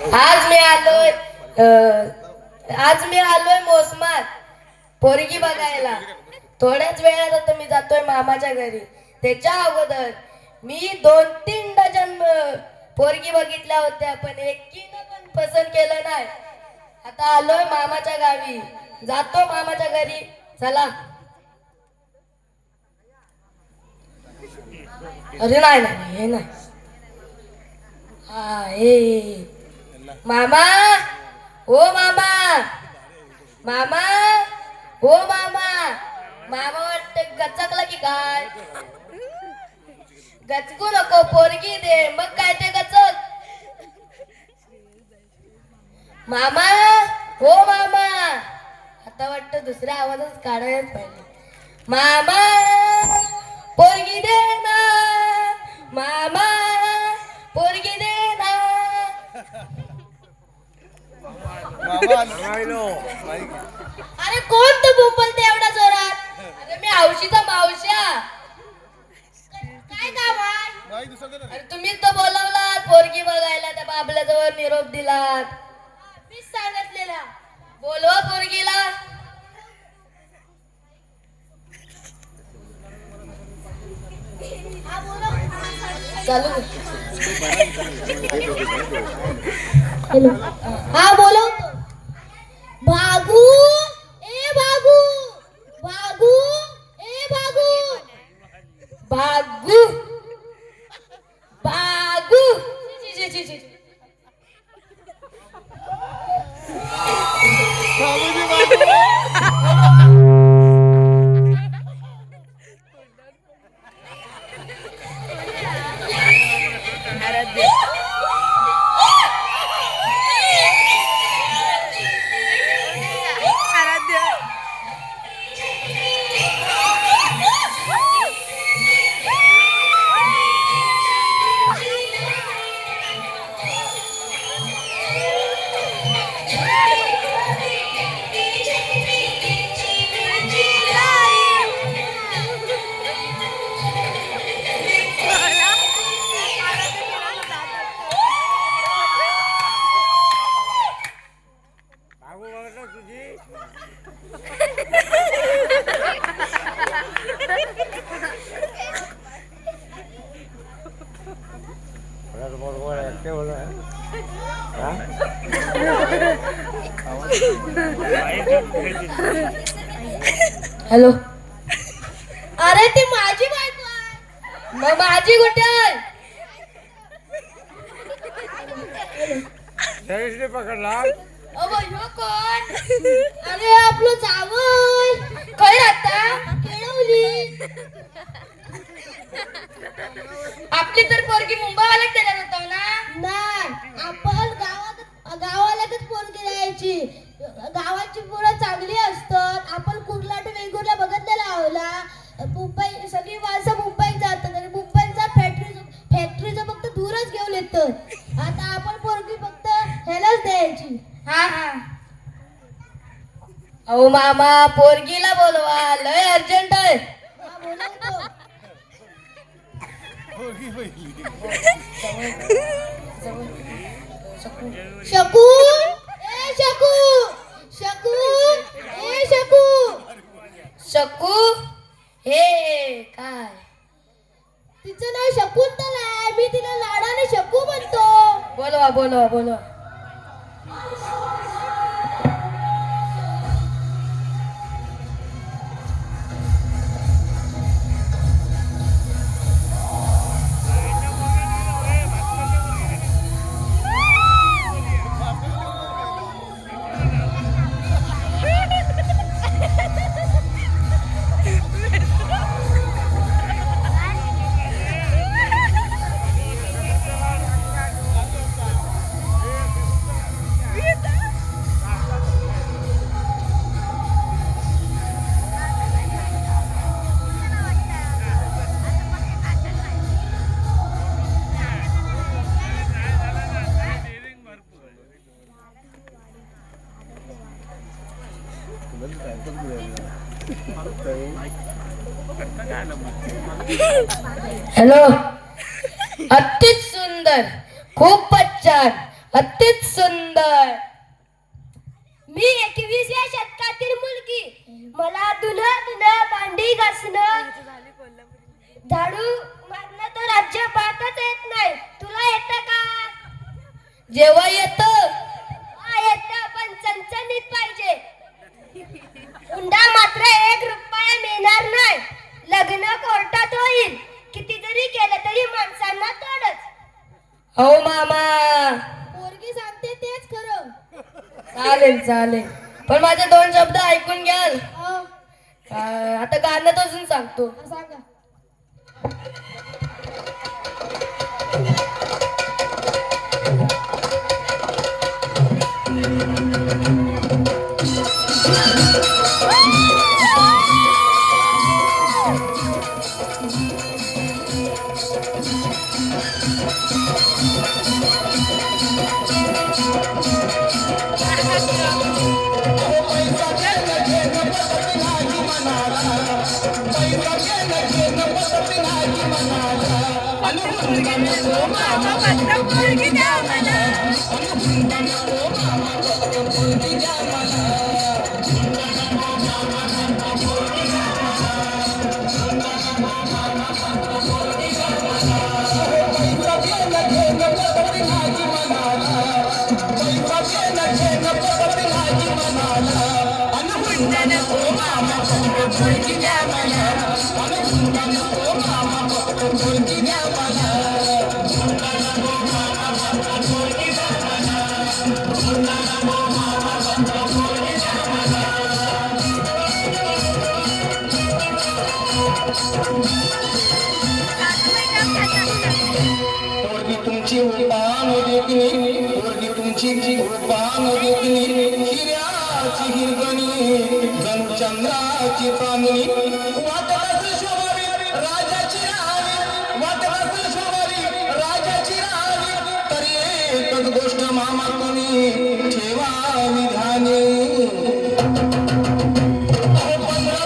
आज मी आलोय आज मी आलोय मोसमात. पोरगी बघायला. थोड्याच वेळात आता मी जातोय मामाच्या घरी. त्याच्या अगोदर मी दोन तीन डजन पोरगी बघितल्या होत्या पण एकीनं पण पसंत केलं नाही. आता आलोय मामाच्या गावी. जातो मामाच्या घरी. चला. अरे नाही नाही हे नाही. हा हे. मामा हो मामा. मामा हो मामा. मामा वाटते गचकला की काय? गचकू नको पोरगी दे. मग काय ते गचक? मामा हो मामा. आता वाटतं दुसऱ्या आवाजच काढायलाच पाहिजे. मामा पोरगी दे ना. मामा अरे कोण तू बोंबलते एवढा जोरात? अरे मी औशीचा मावश्या. काय काम आहे? अरे तुम्हीच तर बोलवलात पोरगी बघायला त्या बाबल्याजवळ निरोप दिलात. मीच सांगितलेला. बोलवा पोरगीला. चालू कर. हा बोलवतो you? हॅलो. अरे ती माझी बायको आहे. मग माझी कुठे आहे? पकडला. अबो ह्यो कोण? अरे आपलं चावल काय केळवली. अहो मामा पोरगीला बोलवा. लय अर्जंट आहे. हा. शकू? ए शकू! शकू? ए शकू! शकू? हे काय? तिचं नाव शकुंतला आहे. मी तिला लाडाने शकू म्हणतो. बोलवा बोलवा बोलवा. हॅलो. अति सुंदर. खूपच छान. अतिच सुंदर. मी एकविसव्या शतकातील मुलगी. मला धुणं धुणं भांडी घासणं. झाडू मारणं तर अजिबातच येत नाही. तुला येतं का? जेव्हा येत चणचणीत पाहिजे. हुंडा मात्र एक रुपया मिळणार नाही. लग्न कोर्टात होईल. किती जरी केलं तरी माणसांना तोडच. हो मामा. पोरगी सांगते तेच खरं. चालेल चालेल. पण माझे दोन शब्द ऐकून घ्याल. हो. आता गाण्यात अजून सांगतो. सांगा. पोरगी तुमची उपान देखणी पोरगी तुमची उपान देखणी चंद्राची हिरगणी जणू चंद्राची पांगणी. वाटत शोभावी राजाची राहावी वाटत शोभावी राजाची राहावी तरी एकच गोष्ट मामा कोणी ठेवावी ध्यानी अहो, पंधरा